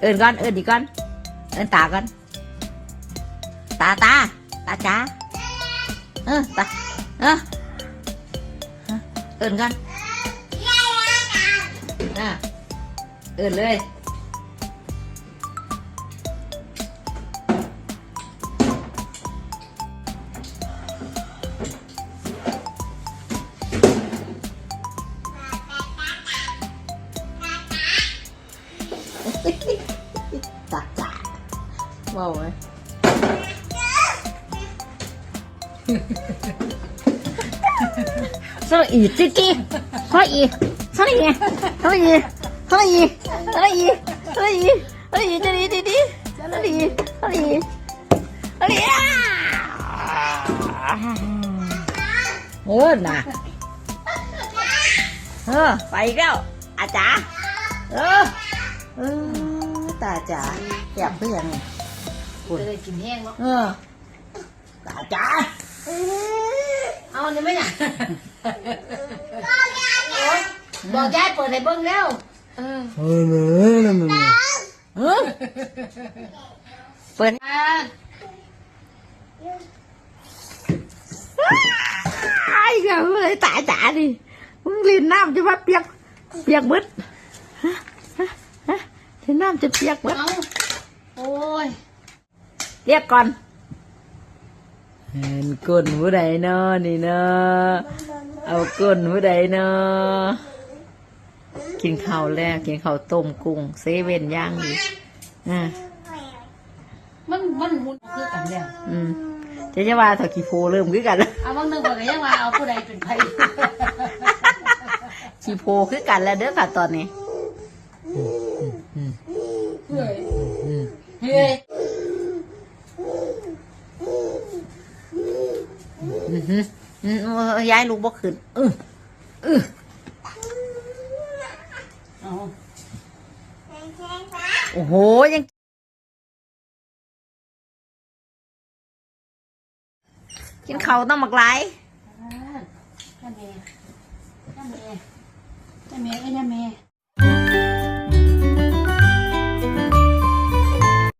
เอินก่อน เอินดีก่อน เอินตาก่อน ตาตา ตาจ้า เออ ตา เออ เอินก่อนอะเอินเลย ตาจ้าว้าวเลยสระอีจิ๊กกี้สระอีสระอีสระอีสระอีสระอีสระอีสระอีจะดีดีดี เออน่ะเออไปอีกแล้วอาจารย์เออเออตาจ๋าอยากเพื่อนไงจะได้กินแห้งเนาะเออตาจ๋าเอาเนี่ยไหมเนี่ยบอกยายเปิดให้เบิ้งแล้วเออเออเนอเนอเออเปิดอ่าไอ้เงี้ยเลยตาจ๋าดิมึงเล่นน้ำจะว่าเปียกเปียกมืดฮะฮะฮะเล่นน้ำจะเปียกมืดเอาโอ้ยเรียกก่อนเห็นก้นผู้ใดเนาะนี่เนาะเอาก้นผู้ใดเนาะกินข้าวแล้วกินข้าวต้มกุ้งเซเว่นย่างดีอ่ามันมันมุนคือกันแล้วอืมเจะจะว่าถอกีโฟเริ่มขึ้นกันแล้วเอาบางหนึงบอกก็ยังว่าเอาผู้ใดเป็นไผกีโฟขึ้นกันแล้วเด้อค่ะตอนนี้ เฮ้ยเฮ้ยย้ายลูกบ่ขึ้นเออเออโอ้โห ยังกินเขาต้องหมักหลแม่แม่แม่แม่